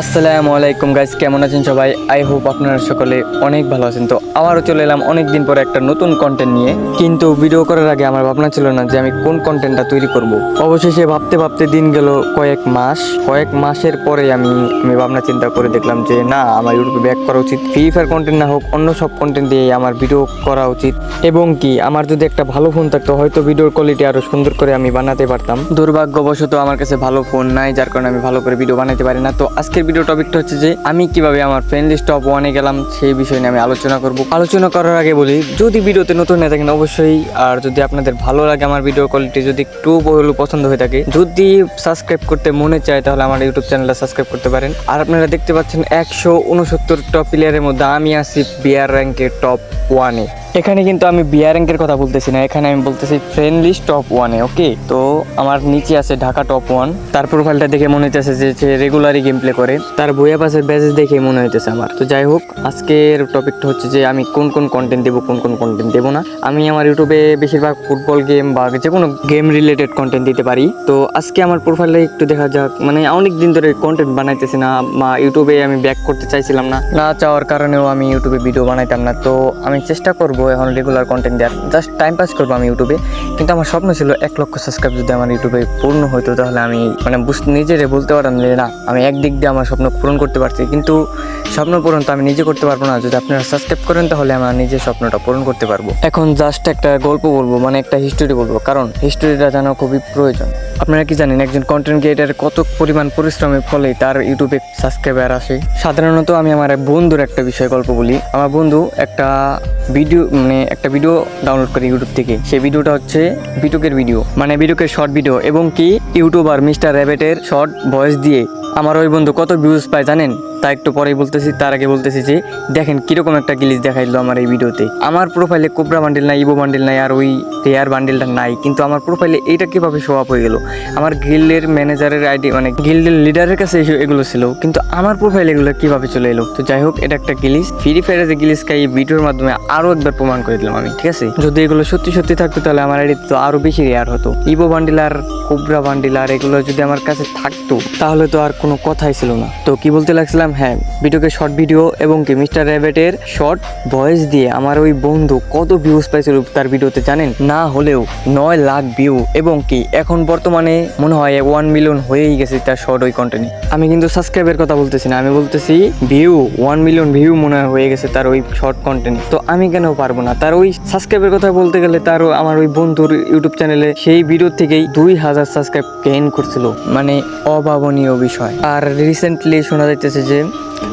আসসালামু আলাইকুম গাইস কেমন আছেন সবাই? আই হোপ আপনারা সকলে অনেক ভালো আছেন। তো আবারও চলে এলাম অনেক দিন পরে একটা নতুন কন্টেন্ট নিয়ে। কিন্তু ভিডিও করার আগে আমার ভাবনা ছিল না যে আমি কোন কন্টেন্টটা তৈরি করব। অবশেষে ভাবতে ভাবতে দিন গেল কয়েক মাস। কয়েক মাসের পরে আমি আমি ভাবনা চিন্তা করে দেখলাম যে, না, আমার ইউটিউবে ব্যাক করা উচিত। ফ্রি ফায়ার কন্টেন্ট না হোক, অন্য সব কন্টেন্ট দিয়ে আমার ভিডিও করা উচিত। এবং কি, আমার যদি একটা ভালো ফোন থাকতো, হয়তো ভিডিওর কোয়ালিটি আরও সুন্দর করে আমি বানাতে পারতাম। দুর্ভাগ্যবশত আমার কাছে ভালো ফোন নাই, যার কারণে আমি ভালো করে ভিডিও বানাতে পারি না। তো আজকের ভিডিও টপিকটা হচ্ছে যে, আমি কীভাবে আমার ফ্রেন্ড লিস্ট টপ ওয়ানে গেলাম, সেই বিষয় নিয়ে আমি আলোচনা করব। আলোচনা করার আগে বলি, যদি ভিডিওতে নতুন হয়ে থাকেন অবশ্যই, আর যদি আপনাদের ভালো লাগে আমার ভিডিও কোয়ালিটি যদি একটু হলেও পছন্দ হয়ে থাকে, যদি সাবস্ক্রাইব করতে মনে চায়, তাহলে আমার ইউটিউব চ্যানেলটা সাবস্ক্রাইব করতে পারেন। আর আপনারা দেখতে পাচ্ছেন একশো উনসত্তর টপ প্লেয়ারের মধ্যে আমি আছি বিয়ার র্যাঙ্কের টপ ওয়ানে এখানে কিন্তু আমি বিয়ার র্যাঙ্কের কথা বলতেছি না। এখানে আমি বলতেছি ফ্রেন্ডলি টপ ওয়ানে ওকে তো আমার নিচে আছে ঢাকা টপ ওয়ান তার প্রোফাইলটা দেখে মনে হইতেছে যে সে রেগুলারই গেম প্লে করে। তার বইয়া পাশের ব্যাচেস দেখে মনে হইতেছে আমার। তো যাই হোক, আজকের টপিকটা হচ্ছে যে, আমি কোন কোন কন্টেন্ট দেবো, কোন কোন কন্টেন্ট দেবো না। আমি আমার ইউটিউবে বেশিরভাগ ফুটবল গেম বা যে কোনো গেম রিলেটেড কন্টেন্ট দিতে পারি। তো আজকে আমার প্রোফাইলটা একটু দেখা যাক। মানে অনেক দিন ধরে কন্টেন্ট বানাইতেছি না, বা ইউটিউবে আমি ব্যাক করতে চাইছিলাম না। না চাওয়ার কারণেও আমি ইউটিউবে ভিডিও বানাইতাম না। তো আমি চেষ্টা করব এখন রেগুলার কন্টেন্ট দেওয়ার জাস্ট টাইম পাস করব আমি ইউটিউবে কিন্তু আমার স্বপ্ন ছিল এক লক্ষ সাবস্ক্রাইব যদি আমার ইউটিউবে পূর্ণ হতো তাহলে আমি মানে নিজেরে বলতে পারতাম যে না, আমি একদিক দিয়ে আমার স্বপ্ন পূরণ করতে পারছি। কিন্তু স্বপ্ন পূরণ তো আমি নিজে করতে পারব না। যদি আপনারা সাবস্ক্রাইব করেন, তাহলে আমার নিজের স্বপ্নটা পূরণ করতে পারব। এখন জাস্ট একটা গল্প বলব মানে একটা হিস্টোরি বলব। কারণ হিস্টোরিটা জানা খুবই প্রয়োজন। আপনারা কি জানেন, একজন কন্টেন্ট ক্রিয়েটার কত পরিমাণ পরিশ্রমের ফলে তার ইউটিউবে সাবস্ক্রাইবার আসে? সাধারণত আমি আমার বন্ধুর একটা বিষয় গল্প বলি। আমার বন্ধু একটা ভিডিও মানে একটা ভিডিও ডাউনলোড করি ইউটিউব থেকে। সেই ভিডিওটা হচ্ছে বিটুকের ভিডিও মানে বিটুকের শর্ট ভিডিও এবং কি ইউটিউবার মিস্টার র্যাবেটের শর্ট ভয়েস দিয়ে আমার ওই বন্ধু কত ভিউজ পায় জানেন? তা একটু পরেই বলতেছি, তার আগে বলতেছি যে, দেখেন কীরকম একটা গিলিস দেখাইলো আমার এই ভিডিওতে। আমার প্রোফাইলে কোবরা বান্ডিল নাই, ইবো বান্ডিল নাই, আর ওই রেয়ার বান্ডিলটা নাই, কিন্তু আমার প্রোফাইলে এইটা কীভাবে শো আপ হয়ে গেল? আমার গিল্ডের ম্যানেজারের আইডি মানে গিল্ডের লিডারের কাছে এগুলো ছিল, কিন্তু আমার প্রোফাইলে এগুলো কীভাবে চলে এলো? তো যাই হোক, এটা একটা গিলিস ফ্রি ফায়ারে যে গিলিসকে এই ভিডিওর মাধ্যমে আরও একবার প্রমাণ করে দিলাম আমি, ঠিক আছে? যদি এগুলো সত্যি সত্যি থাকতো, তাহলে আমার আইডি তো আরও বেশি রেয়ার হতো। ইবো বান্ডিল আর কোবরা বান্ডিল আর এগুলো যদি আমার কাছে থাকতো, তাহলে তো আর কোনো কথাই ছিল না। তো কি বলতে লাগছিলাম? হ্যাঁ ভিডিওকে শর্ট ভিডিও এবং কি মিস্টার র্যাবেটের শর্ট ভয়েস দিয়ে আমার ওই বন্ধু কত ভিউজ পাইছিল তার ভিডিওতে জানেন? না হলেও নয় লাখ ভিউ এবং কি, এখন বর্তমানে মনে হয় ওয়ান মিলিয়ন হয়েই গেছে তার শর্ট ওই কন্টেন্টে আমি কিন্তু সাবস্ক্রাইবের কথা বলতেছি না, আমি বলতেছি ভিউ ওয়ান মিলিয়ন ভিউ মনে হয় হয়ে গেছে তার ওই শর্ট কন্টেন্ট তো আমি কেন পারব না? তার ওই সাবস্ক্রাইবের কথা বলতে গেলে তার আমার ওই বন্ধুর ইউটিউব চ্যানেলে সেই ভিডিও থেকেই দুই হাজার সাবস্ক্রাইব গেইন করছিল। মানে অভাবনীয় বিষয়। আর রিসেন্টলি শোনা যাইতেছে যে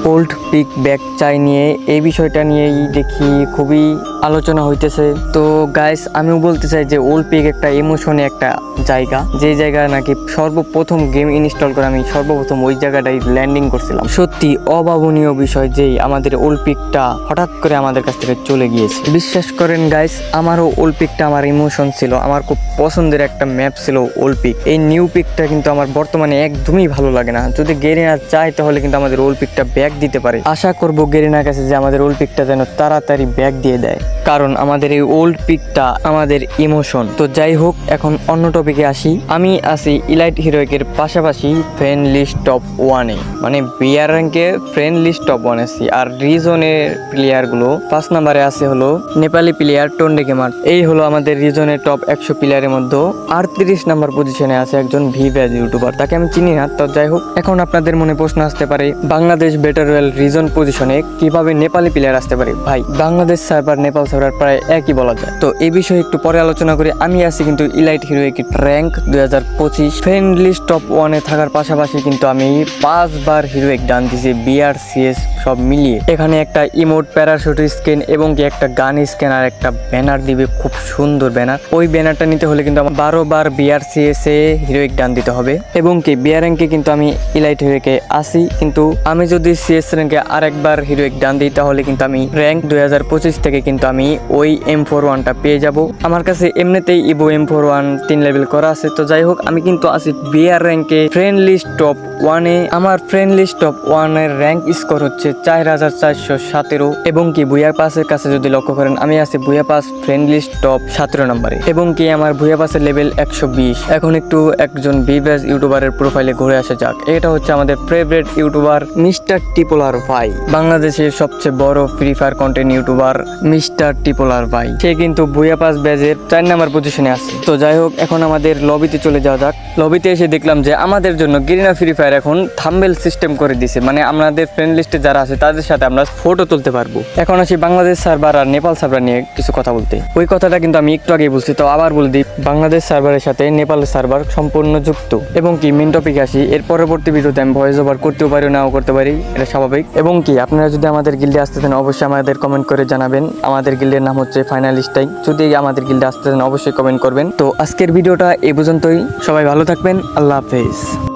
ওল্ড পিক ব্যাগ চাই নিয়ে এই বিষয়টা নিয়েই দেখি খুবই আলোচনা হইতেছে। তো গাইস আমিও বলতে চাই যে ওল্ড পিক একটা ইমোশনে একটা জায়গা। যে জায়গা নাকি সর্বপ্রথম গেম ইনস্টল করে আমি সর্বপ্রথম ওই জায়গাটাই ল্যান্ডিং করছিলাম। সত্যি অভাবনীয় বিষয় যেই আমাদের ওল্ড পিকটা হঠাৎ করে আমাদের কাছ থেকে চলে গিয়েছে। বিশ্বাস করেন গাইস আমারও ওল্ড পিকটা আমার ইমোশন ছিল। আমার খুব পছন্দের একটা ম্যাপ ছিল ওল্ড পিক এই নিউ পিকটা কিন্তু আমার বর্তমানে একদমই ভালো লাগে না। যদি গেরিনা চায় তাহলে কিন্তু আমাদের ওল্ড পিকটা ব্যাক দিতে পারে। আশা করব গেরিনার কাছে যে আমাদের ওল্ড পিকটা যেন তাড়াতাড়ি ব্যাক দিয়ে দেয়। কারণ আমাদের এই ওল্ড পিকটা আমাদের ইমোশন তো যাই হোক, এখন অন্য টপিকে আসি। আমি আছি ইলাইট হিরোইকের পাশাপাশি ফ্রেন্ড লিস্ট টপ ওয়ানে মানে বিয়ার র্যাঙ্কে ফ্রেন্ড লিস্ট টপ ওয়ান আছি। আর রিজনের প্লেয়ারগুলো পাঁচ নাম্বারে আছে হলো নেপালি প্লেয়ার টন্ডে গেমার এই হলো আমাদের রিজনের টপ একশো প্লেয়ারের মধ্যে আটত্রিশ নাম্বার পজিশনে আছে একজন ভিভ্যাজ ইউটিউবার তাকে আমি চিনি না, তো যাই হোক, এখন আপনাদের মনে প্রশ্ন আসতে পারে, বাংলাদেশ বেটার ওয়েল রিজন পজিশনে কীভাবে নেপালি প্লেয়ার আসতে পারে? ভাই, বাংলাদেশ সার্ভার নেপাল সার্ভার প্রায় একই বলা যায়। তো এই বিষয়ে একটু পরে আলোচনা করি। আমি আছি কিন্তু ইলাইট হিরো র্যাঙ্ক দুই হাজার পঁচিশ। ফ্রেন্ডলি টপ ওয়ানে থাকার পাশাপাশি কিন্তু আমি পাঁচবার হিরো হিরোইক ডান দিছি বিআর সিএস সব মিলিয়ে এখানে একটা ইমোট প্যারাশুট স্ক্যান এবং কি একটা গান স্ক্যান আর একটা ব্যানার দিবে। খুব সুন্দর ব্যানার ওই ব্যানারটা নিতে হলে কিন্তু আমার বারো বার বিআর সিএস এ হিরোইক ডান দিতে হবে। এবং কি বিআর র্যাঙ্কে কিন্তু আমি ইলাইট হিরোকে আসি কিন্তু আমি যদি সিএস র্যাঙ্কে আরেকবার হিরোইক ডান দিই, তাহলে কিন্তু আমি র্যাঙ্ক দুই হাজার পঁচিশ থেকে কিন্তু আমি ওই এম ফোর ওয়ানটা পেয়ে যাব। আমার কাছে এমনিতেই ইভো এম ফোর ওয়ান তিন লেভেল করা আছে। তো যাই হোক, আমি কিন্তু আছি বিআর র্যাঙ্কে ফ্রেন্ড লিস্ট টপ ওয়ানে আমার ফ্রেন্ড লিস্ট টপ ওয়ানের র্যাঙ্ক স্কোর হচ্ছে চার হাজার চারশো সতেরো। এবং কি ভুয়া পাসের কাছে যদি লক্ষ্য করেন, আমি আছি ভুয়া পাস ফ্রেন্ড লিস্ট টপ সতেরো নম্বরে। এবং কি আমার ভুয়া পাসের লেভেল একশো বিশ। এখন একটু একজন বিবেস ইউটিউবারের প্রোফাইলে ঘুরে আসা যাক। এটা হচ্ছে আমাদের ফেভারিট ইউটিউবার মিস্টার টিপোলার ভাই বাংলাদেশের সবচেয়ে বড় free fire content youtuber mister টিপোলার ভাই। সে কিন্তু ভুয়া পাস ব্যাজের চার নাম্বার পজিশনে আছে। তো যাই হোক, এখন আমাদের লবিতে চলে যাওয়া যাক। লবিতে এসে দেখলাম যে আমাদের জন্য গিরিনা ফ্রি ফায়ার এখন থাম্বেল সিস্টেম করে দিছে। মানে আমাদের ফ্রেন্ড লিস্টে যারা আছে, তাদের সাথে আমরা ফটো তুলতে পারব। এখন আসি বাংলাদেশ সার্ভার আর নেপাল সার্ভার নিয়ে কিছু কথা বলতে। ওই কথাটা কিন্তু আমি একটু আগে বলছি, তো আবার বলে দিই, বাংলাদেশ সার্ভারের সাথে নেপাল সার্ভার সম্পূর্ণ যুক্ত। এবং কি মেন টপিক আসি, এর পরবর্তী ভিডিওতে আমি ভয়েস ওভার করতেও পারি, নাও করতে পারি, এটা স্বাভাবিক। এবং কি, আপনারা যদি আমাদের গিল্ডে আসতে চান, অবশ্যই আমাদের কমেন্ট করে জানাবেন। আমাদের গিল্ডের নাম হচ্ছে ফাইনালিস্টাই যদি আমাদের গিল্ডে আসতে চান, অবশ্যই কমেন্ট করবেন। তো আজকের ভিডিওটা এ পর্যন্তই। সবাই ভালো থাকবেন। আল্লাহ হাফেজ।